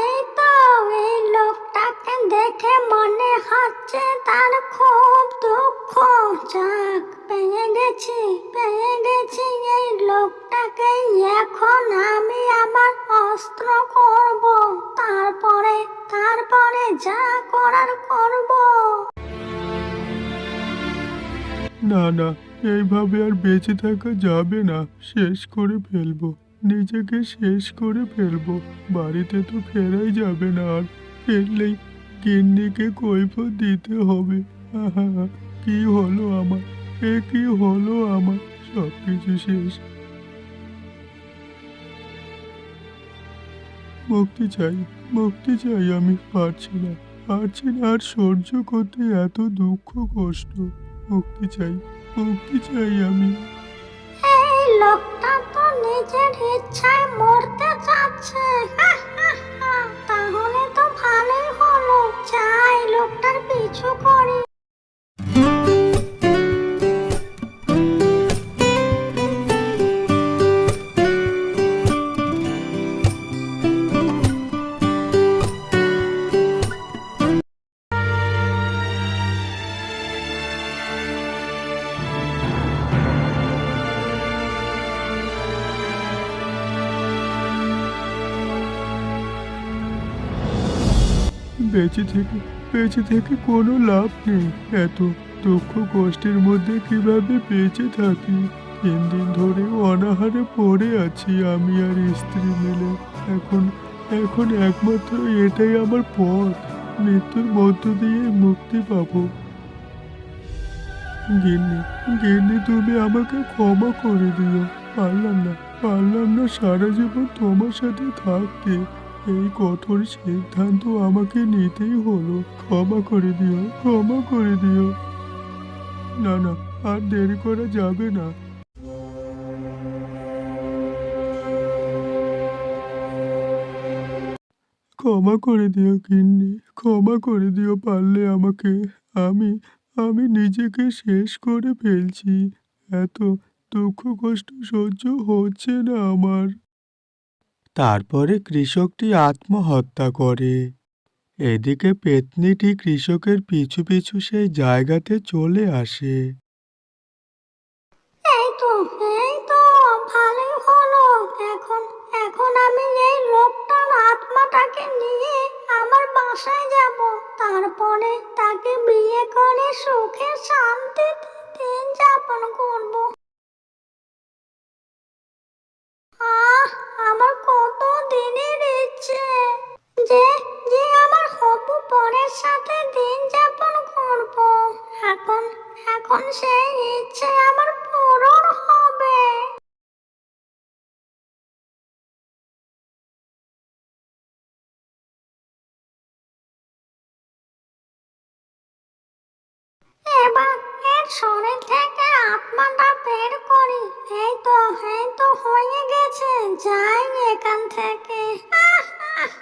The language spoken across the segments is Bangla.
এই তো? এই লোকটাকে দেখে মনে হচ্ছে তার খুব দুঃখ। যাক, পেয়ে গেছি পেয়ে গেছি এই লোকটাকে। এখন আমি আমার অস্ত্র করব, তারপরে তারপরে যা করার করব। না না, এইভাবে আর বেঁচে থাকা যাবে না। শেষ করে ফেলব। নিজেকে শেষ করে ফেলব। বাড়িতে তো ফেরাই যাবে না আর। ফেললেই গিন্নিকে কৈফত দিতে হবে। কি হলো আমার? এ কি হলো আমার? সব কিছু শেষ। মুক্তি চাই মুক্তি চাই আমি, পারছি না। পারছি না আর সহ্য করতে এত দুঃখ, কষ্ট। মুক্তি চাই মুক্তি চাই আমি। লোকটা তো নিজের ইচ্ছায় মরতে চাচ্ছে বেঁচে থেকে বেঁচে থেকে কোনো লাভ নেই। এত দুঃখ কষ্টের মধ্যে কীভাবে বেঁচে থাকি? তিন দিন ধরে অনাহারে পড়ে আছি আমি আর স্ত্রী মিলে। এখন এখন একমাত্র এটাই আমার পথ। মৃত্যুর মধ্য দিয়ে মুক্তি পাবো। গিন্নি গিন্নি, তুমি আমাকে ক্ষমা করে দিও। পারলাম না পারলাম না সারা জীবন তোমার সাথে থাকতে। এই কঠোর সিদ্ধান্ত আমাকে নিতেই হলো। ক্ষমা করে দিও, ক্ষমা করে দিও। না না, আর দেরি করা যাবে না। ক্ষমা করে দিও কিন্নি ক্ষমা করে দিও পারলে আমাকে। আমি আমি নিজেকে শেষ করে ফেলছি। এত দুঃখ কষ্ট সহ্য হচ্ছে না আমার। তারপরে কৃষকটি আত্মহত্যা করে। এদিকে পেতনিটি কৃষকের পিছু পিছু সেই জায়গাতে চলে আসে। এখন এখন আমি এই লোকটার আত্মাটাকে নিয়ে আমার বাসায় যাব। তারপরে তাকে বিয়ে করে সুখে শান্তিতে দিন যাপন করব। যে যে আমার হবু পরের সাথে দিন যাপন করব। এখন এখন সেই ইচ্ছে আমার পূরণ হবে। এবার এর শরীর থেকে আত্মাটা বের করি। এই তো এই তো হয়ে গেছে যাই এখান থেকে। আহ, আহ,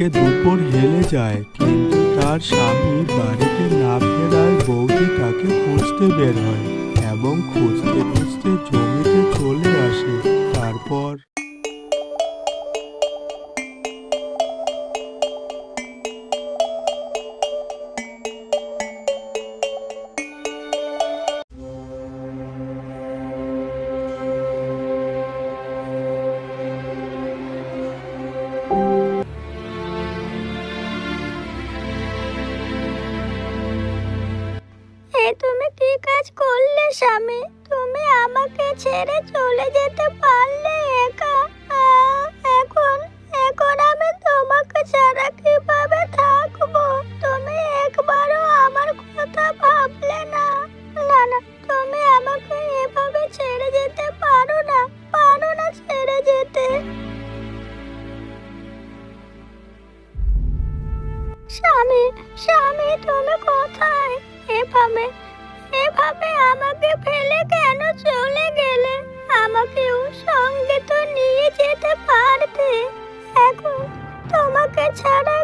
এদিকে দুপুর হেলে যায়, কিন্তু তার স্বামী বাড়িতে না ফেরায় বৌদি তাকে খুঁজতে বের হয় এবং খুঁজতে খুঁজতে জমিতে চলে আসে। তারপর তুমি কি কাজ করলে, স্বামী? তুমি আমাকে ছেড়ে চলে যেতে পারলে একা? এখন এখন আমি তোমাকে ছাড়া কীভাবে থাকব? তুমি একবারও আমার কথা ভাবলে না। না না, তুমি আমাকে এভাবে ছেড়ে যেতে পারো না পারো না ছেড়ে যেতে। স্বামী স্বামী, তুমি কোথায়? এভাবে এভাবে আমাকে ফেলে কেন চলে গেলে? আমাকেও সঙ্গে তো নিয়ে যেতে পারতে। এখন তোমাকে ছাড়া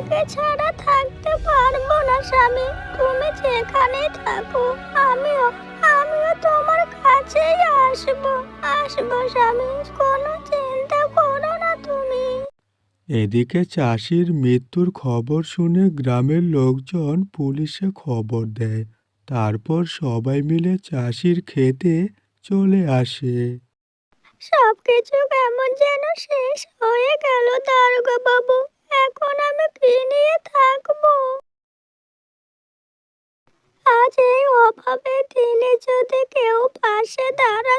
তোমাকে ছাড়া থাকতে পারব না স্বামী। তুমি যেখানেই থাকো আমিও আমিও তোমার কাছেই আসব আসব স্বামী। কোনো চিন্তা করো না তুমি। এদিকে চাষির মৃত্যুর খবর শুনে গ্রামের লোকজন পুলিশে খবর দেয়। তারপর সবাই মিলে চাষির খেতে চলে আসে। সবকিছু কেমন যেন শেষ হয়ে গেল দারোগা বাবু। এখন আমি কি নিয়ে থাকব? আজ এই অভাবে দিনে যদি কেউ পাশে দাঁড়াতো